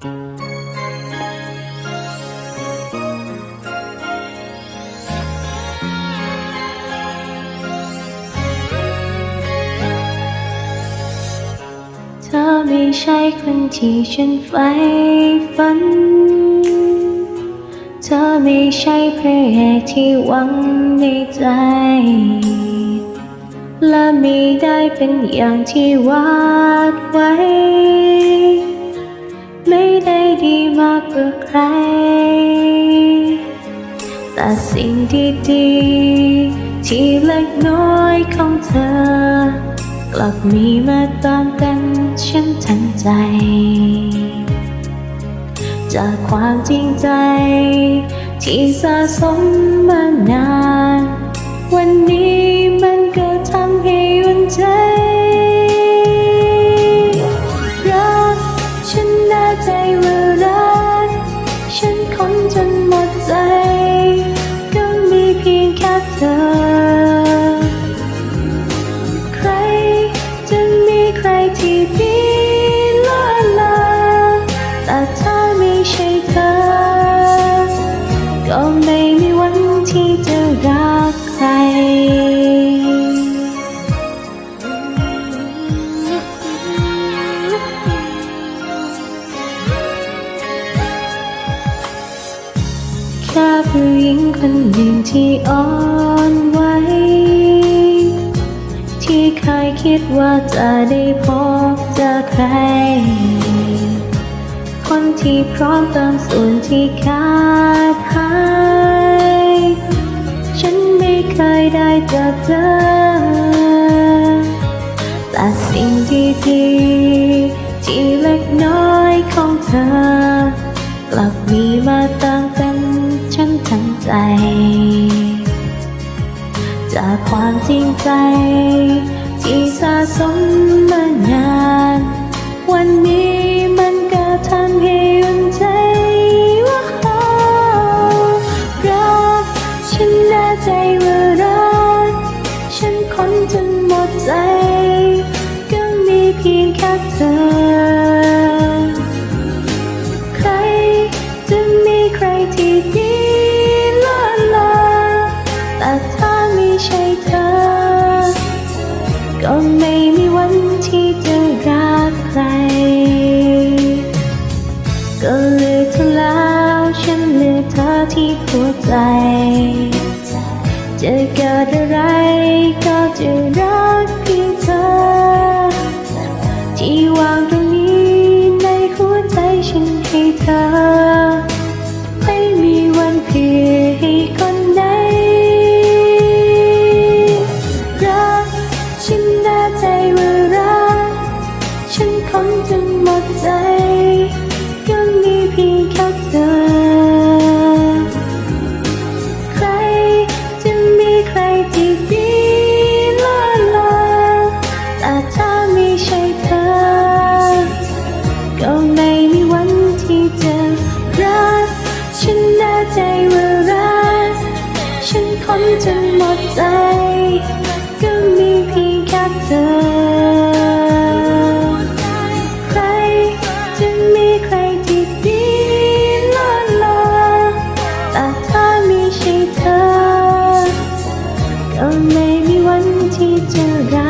เธอไม่ใช่คนที่ฉันใฝ่ฝัน เธอไม่ใช่พระเอกที่หวังในใจ และไม่ได้เป็นอย่างที่วาดไว้ ไม่ได้ดีมากกว่าใคร แต่สิ่งดีๆที่เล็กน้อยของเธอ กลับมีมาตามกันฉันทันใจ จากความจริงใจ ที่สะสมมานาน วันนี้ แค่ผู้หญิงคนหนึ่งที่อ่อนไหวที่เคยคิดว่าจะได้พบเจอใคร คนที่พร้อมเติมส่วนที่ขาดหายฉันไม่เคยได้เจอเจอแต่สิ่งดีๆที่เล็กน้อยของเธอกลับมีมาต จจากความจริงใจ ที่สะสมมานาน วันนี้มันก็ทำให้อุ่นใจว่ารักฉันแน่ใจว่ารัก ฉันคนจนหมดใจ ก็มีเพียงแค่เธอ ลือกเธอแล้ว ฉันเลือกเธอที่หัวใจ จะเกิดอะไรก็จะรัก คนจนหมดใจ ก็มีเพียงแค่เธอ ใครจะมีใครที่ดีล้นลาแต่ถ้าไม่ใช่เธอ ก็ไม่มีวันที่จะรัก